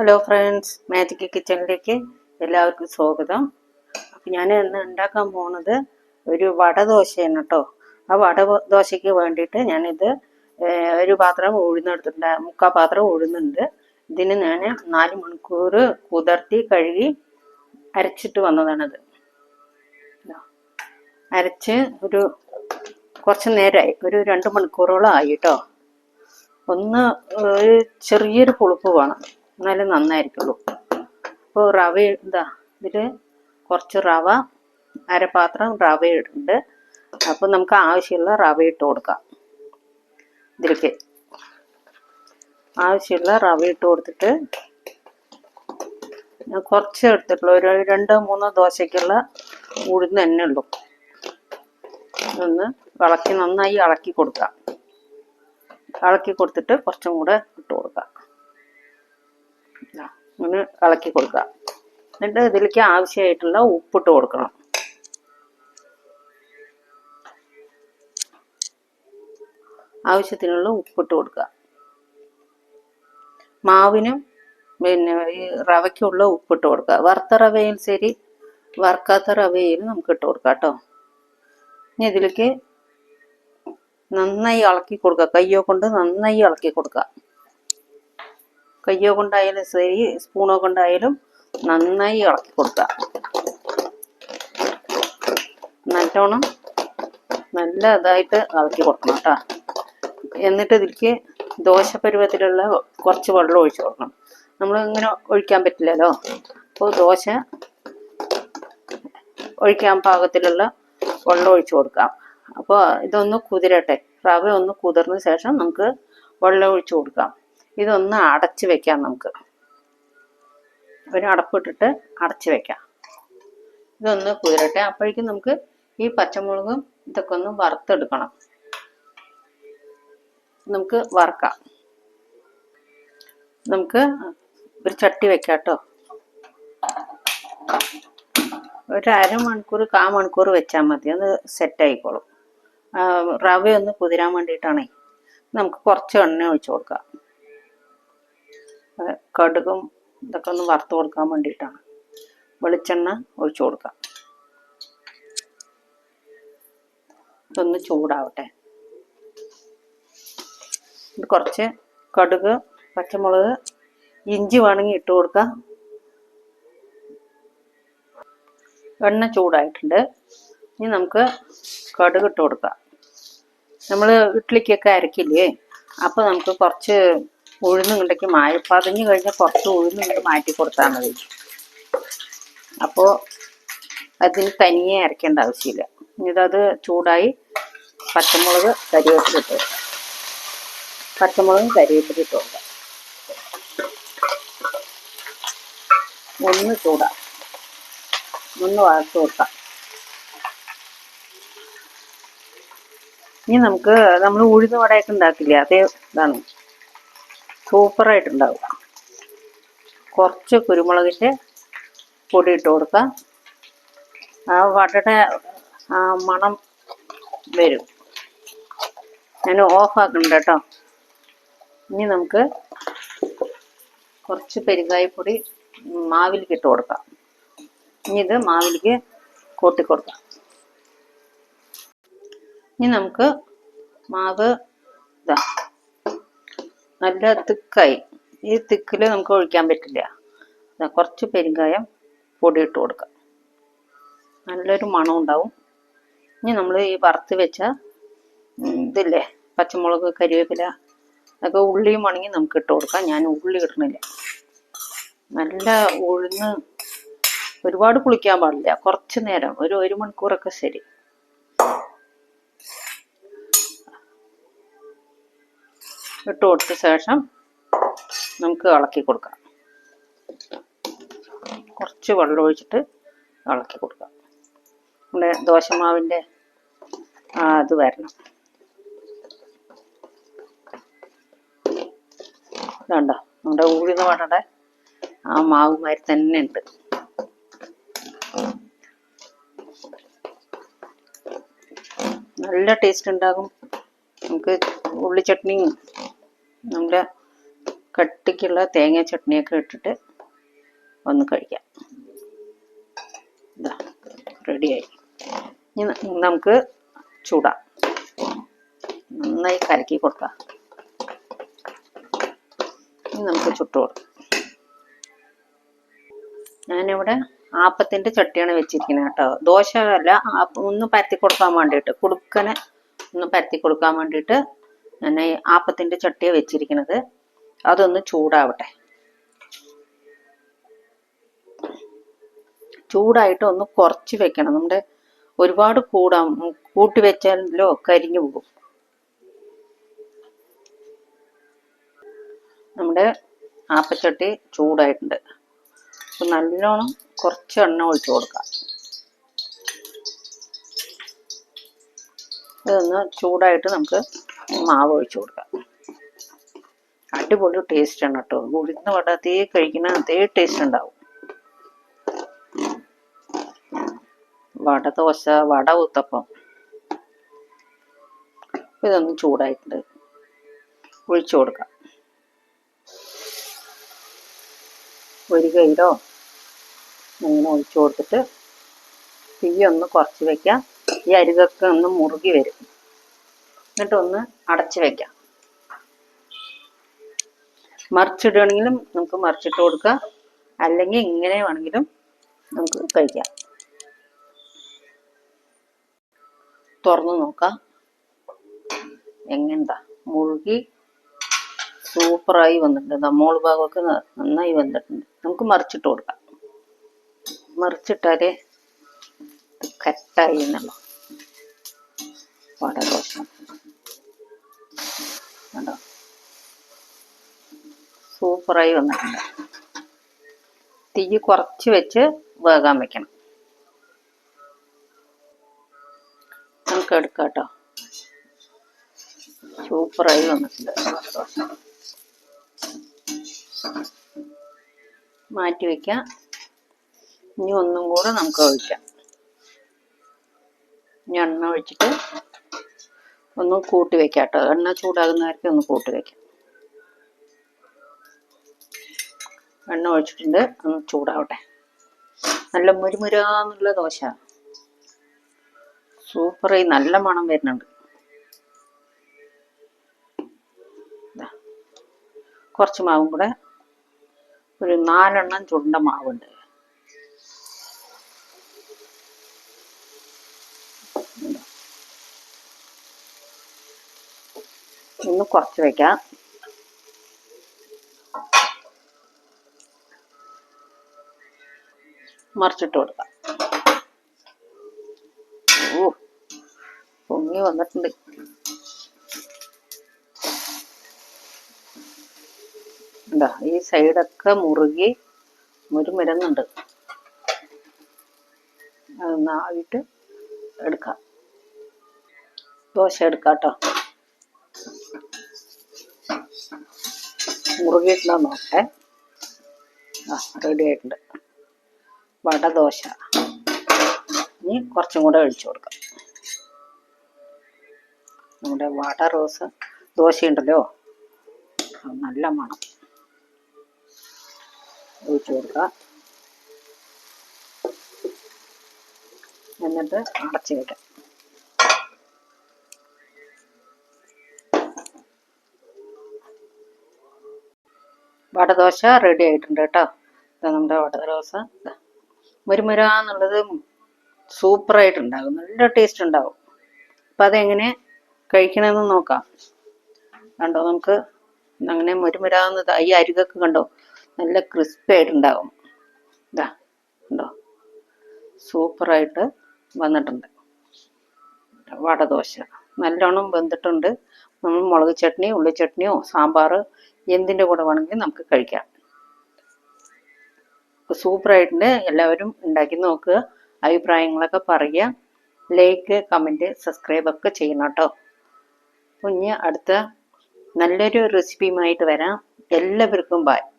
Hello friends magic കിച്ചണിലേക്ക് എല്ലാവർക്കും സ്വാഗതം. അപ്പം ഞാൻ ഇന്ന് ഉണ്ടാക്കാൻ പോണത് ഒരു വട ദോശയാണ് കേട്ടോ ആ വട ദോശയ്ക്ക് വേണ്ടിയിട്ട് ഞാനിത് ഒരു പാത്രം ഉഴുന്നെടുത്തിട്ടുണ്ട്. മുക്കാൽ പാത്രം ഉഴുന്നുണ്ട്. ഇതിന് ഞാൻ നാല് മണിക്കൂർ കുതിർത്തി കഴുകി അരച്ചിട്ട് വന്നതാണത്. അരച്ച് ഒരു കുറച്ച് നേരമായി ഒരു രണ്ട് മണിക്കൂറോളം ആയി കേട്ടോ ഒന്ന് ഒരു ചെറിയൊരു പുളിപ്പ് വേണം. എന്നാലേ നന്നായിരിക്കുള്ളൂ. അപ്പോൾ റവ ഇതാ ഇതിൽ കുറച്ച് റവ അരപാത്രം റവ ഇടുന്നുണ്ട് അപ്പോൾ നമുക്ക് ആവശ്യമുള്ള റവ ഇട്ട് കൊടുക്കാം. ഇതിലേക്ക് ആവശ്യമുള്ള റവ ഇട്ട് കൊടുത്തിട്ട് ഞാൻ കുറച്ച് എടുത്തിട്ടുള്ളൂ. ഒരു രണ്ട് മൂന്നോ ദോശയ്ക്കുള്ള ഉഴുന്ന് തന്നെ ഉള്ളൂ. ഒന്ന് ഇളക്കി നന്നായി ഇളക്കി കൊടുക്കാം. ഇളക്കി കൊടുത്തിട്ട് കുറച്ചും കൂടെ ഇട്ട് കൊടുക്കാം. ഒന്ന് ഇളക്കി കൊടുക്കുക. എന്നിട്ട് ഇതിലേക്ക് ആവശ്യമായിട്ടുള്ള ഉപ്പിട്ട് കൊടുക്കണം. ആവശ്യത്തിനുള്ള ഉപ്പിട്ട് കൊടുക്കുക. മാവിനും പിന്നെ ഈ റവയ്ക്കുള്ള ഉപ്പിട്ട് കൊടുക്കുക. വറുത്ത റവയിൽ ശരി വറുക്കാത്ത റവയിൽ നമുക്ക് ഇട്ട് കൊടുക്കാം കേട്ടോ. ഇനി ഇതിലേക്ക് നന്നായി ഇളക്കി കൊടുക്കുക. കയ്യോ കൊണ്ട് നന്നായി ഇളക്കി കൊടുക്കുക. കയ്യോ കൊണ്ടായാലും ശരി സ്പൂണോ കൊണ്ടായാലും നന്നായി ഇളക്കി കൊടുക്കുക. നല്ലോണം നല്ല ഇതായിട്ട് ഇളക്കി കൊടുക്കണം കേട്ടോ. എന്നിട്ട് ഇതിലേക്ക് ദോശ പരുവത്തിലുള്ള കുറച്ച് വെള്ളം ഒഴിച്ചു കൊടുക്കണം. നമ്മൾ ഇങ്ങനെ ഒഴിക്കാൻ പറ്റില്ലല്ലോ. അപ്പോൾ ദോശ ഒഴിക്കാൻ പാകത്തിലുള്ള വെള്ളം ഒഴിച്ചു കൊടുക്കാം. അപ്പോൾ ഇതൊന്ന് കുതിരട്ടെ. റവ ഒന്ന് കുതിർന്ന ശേഷം നമുക്ക് വെള്ളം ഒഴിച്ചു കൊടുക്കാം. ഇതൊന്ന് അടച്ചു വെക്കാം നമുക്ക്. ഒരു അടപ്പിട്ടിട്ട് അടച്ച് വെക്കാം. ഇതൊന്ന് കുതിരട്ടെ. അപ്പോഴേക്കും നമുക്ക് ഈ പച്ചമുളകും ഇതൊക്കെ ഒന്ന് വറുത്തെടുക്കണം. നമുക്ക് വറുക്കാം. നമുക്ക് ഒരു ചട്ടി വെക്കാം കേട്ടോ. ഒരു അരമണിക്കൂർ കാ മണിക്കൂർ വെച്ചാൽ മതി. ഒന്ന് സെറ്റ് ആയിക്കോളും റവ ഒന്ന് കുതിരാൻ വേണ്ടിയിട്ടാണേ. നമുക്ക് കുറച്ച് എണ്ണ ഒഴിച്ചു കൊടുക്കാം. കടുകും ഇതൊക്കെ ഒന്ന് വറുത്ത് കൊടുക്കാൻ വേണ്ടിയിട്ടാണ്. വെളിച്ചെണ്ണ ഒഴിച്ചു കൊടുക്കാം. ഇതൊന്ന് ചൂടാവട്ടെ. ഇത് കുറച്ച് കടുക് പച്ചമുളക് ഇഞ്ചി വേണമെങ്കിൽ ഇട്ട് കൊടുക്കാം. എണ്ണ ചൂടായിട്ടുണ്ട്. ഇനി നമുക്ക് കടുക് ഇട്ട് കൊടുക്കാം. നമ്മൾ ഇഡ്ഡലിക്കൊക്കെ അരക്കില്ലേ? അപ്പോൾ നമുക്ക് കുറച്ച് ഉഴുന്ന് മായ. പതിഞ്ഞു കഴിഞ്ഞാൽ കുറച്ച് ഉഴുന്ന് മാറ്റി കൊടുത്താൽ മതി. അപ്പോൾ അതിന് തനിയെ അരയ്ക്കേണ്ട ആവശ്യമില്ല. ഇതത് ചൂടായി പച്ചമുളക് കരിവേപ്പില ഇട്ട് പച്ചമുളകും കരിവേപ്പിലിട്ട് കൊടുക്കാം. ഒന്ന് ചൂടാ. ഒന്ന് വറുത്ത് കൊടുക്കാം. ഇനി നമുക്ക് നമ്മൾ ഉഴുന്ന് വടയൊക്കെ ഉണ്ടാക്കില്ലേ? അതേ ഇതാണ്. സൂപ്പറായിട്ടുണ്ടാവും. കുറച്ച് കുരുമുളകിന്റെ പൊടി ഇട്ട് കൊടുക്കുക ആ വടയുടെ മണം വരും. ഞാൻ ഓഫാക്കുന്നുണ്ട് കേട്ടോ. ഇനി നമുക്ക് കുറച്ച് പെരുങ്കായപ്പൊടി മാവിലേക്ക് ഇട്ട് കൊടുക്കാം. ഇനി ഇത് മാവിലേക്ക് കൂട്ടി കൊടുക്കാം. ഇനി നമുക്ക് മാവ് ഇതാ നല്ല തിക്കായി. ഈ തിക്കിൽ നമുക്ക് ഒഴിക്കാൻ പറ്റില്ല. കുറച്ച് പെരുങ്കായം പൊടി ഇട്ട് കൊടുക്കാം. നല്ലൊരു മണം ഉണ്ടാവും. ഇനി നമ്മൾ ഈ വറുത്ത് വെച്ച ഇതില്ലേ പച്ചമുളക് കരിവേപ്പില അതൊക്കെ ഉള്ളിയും വേണമെങ്കിൽ നമുക്ക് ഇട്ട് കൊടുക്കാം. ഞാൻ ഉള്ളി ഇടണില്ല നല്ല ഉഴുന്ന് ഒരുപാട് കുളിക്കാൻ പാടില്ല. കുറച്ച് നേരം ഒരു ഒരു മണിക്കൂറൊക്കെ ശരി. ഇട്ട് കൊടുത്ത ശേഷം നമുക്ക് ഇളക്കി കൊടുക്കാം. കുറച്ച് വെള്ളം ഒഴിച്ചിട്ട് ഇളക്കി കൊടുക്കാം. നമ്മുടെ ദോശമാവിന്റെ അത് വരണം. ഇതുണ്ടോ? നമ്മുടെ ഊഴിന്ന് വടയുടെ ആ മാവ് മാതിരി തന്നെ ഉണ്ട്. നല്ല ടേസ്റ്റ് ഉണ്ടാകും. നമുക്ക് ഉള്ളി ചട്നിയും നമ്മുടെ കട്ടിക്കുള്ള തേങ്ങ ചട്നിയൊക്കെ ഇട്ടിട്ട് ഒന്ന് കഴിക്കാം. ഇതാ റെഡിയായി ഇനി നമുക്ക് ചൂടാം. നന്നായി കലക്കി കൊടുക്കാം. ഇനി നമുക്ക് ചുട്ടു കൊടുക്കാം. ഞാനിവിടെ ആപ്പത്തിന്റെ ചട്ടിയാണ് വെച്ചിരിക്കുന്നത് കേട്ടോ. ദോശ അല്ല ഒന്ന് പരത്തി കൊടുക്കാൻ വേണ്ടിയിട്ട് കുടുക്കനെ ഒന്ന് പരത്തി കൊടുക്കാൻ വേണ്ടിയിട്ട് ഞാൻ ആപ്പത്തിന്റെ ചട്ടിയാണ് വെച്ചിരിക്കുന്നത് അതൊന്ന് ചൂടാവട്ടെ. ചൂടായിട്ട് ഒന്ന് കുറച്ച് വെക്കണം. നമ്മുടെ ഒരുപാട് കൂടാ കൂട്ടി വെച്ചാലോ കരിഞ്ഞു പോകും. നമ്മുടെ ആപ്പച്ചട്ടി ചൂടായിട്ടുണ്ട്. അപ്പൊ നല്ലോണം കുറച്ച് എണ്ണ ഒഴിച്ചു കൊടുക്കാം. ഇതൊന്ന് ചൂടായിട്ട് നമുക്ക് മാവ് ഒഴിച്ചു കൊടുക്കാം. അടിപൊളി ടേസ്റ്റ് ആണ് കേട്ടോ. ഉഴുന്ന വട അതേ കഴിക്കുന്ന അതേ ടേസ്റ്റ് ഉണ്ടാവും. വട ദോശ വട ഊത്തപ്പം ഇതൊന്നും ചൂടായിട്ടുണ്ട്. ഒഴിച്ചു കൊടുക്കാം. ഒരു കയ്യിലോ ഇങ്ങനെ ഒഴിച്ചു കൊടുത്തിട്ട് തീ ഒന്ന് കുറച്ച് വെക്കാം. ഈ അരികൊക്കെ ഒന്ന് മുറുകി വരും. എന്നിട്ടൊന്ന് അടച്ച് വെക്കാം. മറിച്ചിടുകയാണെങ്കിലും നമുക്ക് മറിച്ചിട്ട് കൊടുക്കാം. അല്ലെങ്കിൽ ഇങ്ങനെ വേണമെങ്കിലും നമുക്ക് കഴിക്കാം. തുറന്നു നോക്കാം. എങ്ങനെന്താ മുഴുകി സൂപ്പറായി വന്നിട്ടുണ്ട്. നമ്മോൾ ഭാഗമൊക്കെ നന്നായി വന്നിട്ടുണ്ട്. നമുക്ക് മറിച്ചിട്ട് കൊടുക്കാം. മറിച്ചിട്ടാലേ കറ്റായി എന്നുള്ള. വടദോശ കണ്ടോ സൂപ്പറായി വന്നിട്ടുണ്ട്. തീ കുറച്ച് വെച്ച് വേകാൻ വെക്കണം നമുക്ക് എടുക്കാം കേട്ടോ സൂപ്പറായി വന്നിട്ടുണ്ട്. മാറ്റി വെക്കാം ഇനി ഒന്നും കൂടെ നമുക്ക് ഒഴിക്കാം. ഇനി എണ്ണ ഒഴിച്ചിട്ട് ഒന്ന് കൂട്ടി വെക്കാം കേട്ടോ എണ്ണ ചൂടാകുന്നവർക്ക് ഒന്ന് കൂട്ടി വെക്കാം. എണ്ണ ഒഴിച്ചിട്ടുണ്ട്. ഒന്ന് ചൂടാവട്ടെ. നല്ല മുരുമുരാന്നുള്ള ദോശ. സൂപ്പറായി നല്ല മണം വരുന്നുണ്ട്. കുറച്ച് മാവും കൂടെ. ഒരു നാലെണ്ണം ചുണ്ട മാവുണ്ട്. ഒന്ന് കുറച്ച് വെക്കാം. മറിച്ചിട്ട് കൊടുക്കാം. ഓ പൊങ്ങി വന്നിട്ടുണ്ട്. എന്താ ഈ സൈഡൊക്കെ മുറുകി മുരുമുരുന്നുണ്ട് അതൊന്ന് ആവിയിട്ട് എടുക്കാം. ദോശ എടുക്കാം കേട്ടോ. മുറുകിയിട്ടുണ്ടോ നോക്കട്ടെ. ആ റെഡി ആയിട്ടുണ്ട്. വടദോശ ഇനി കുറച്ചും കൂടെ ഒഴിച്ചു കൊടുക്കാം. നമ്മുടെ വട റോസ് ദോശയുണ്ടല്ലോ നല്ല മണം. ഒഴിച്ചു കൊടുക്കാം. എന്നിട്ട് അടച്ചു വയ്ക്കാം വടദോശ റെഡി ആയിട്ടുണ്ട് കേട്ടോ. ഇതാ നമ്മുടെ വടദോശ. ഇതാ. സൂപ്പർ സൂപ്പറായിട്ടുണ്ടാകും നല്ല ടേസ്റ്റ് ഉണ്ടാവും. അപ്പം അതെങ്ങനെ കഴിക്കണമെന്ന് നോക്കാം. കണ്ടോ നമുക്ക് അങ്ങനെ മുരുമുരാന്ന് ഈ അരികൊക്കെ കണ്ടോ? നല്ല ക്രിസ്പി ആയിട്ടുണ്ടാകും ഇതാ കണ്ടോ? സൂപ്പറായിട്ട് വന്നിട്ടുണ്ട്. വടദോശ. നല്ലോണം വെന്തിട്ടുണ്ട്. നമ്മൾ മുളക് ചട്നി ഉള്ളി ചട്നിയോ സാമ്പാർ എന്തിന്റെ കൂടെ വേണമെങ്കിലും നമുക്ക് കഴിക്കാം. സൂപ്പറായിട്ടുണ്ട് എല്ലാവരും ഉണ്ടാക്കി നോക്കുക അഭിപ്രായങ്ങളൊക്കെ പറയുക. ലൈക്ക് കമന്റ് സബ്സ്ക്രൈബ് ഒക്കെ ചെയ്യണം കേട്ടോ. കുഞ്ഞ് അടുത്ത നല്ലൊരു റെസിപ്പിയുമായിട്ട് വരാം. എല്ലാവർക്കും ബായ്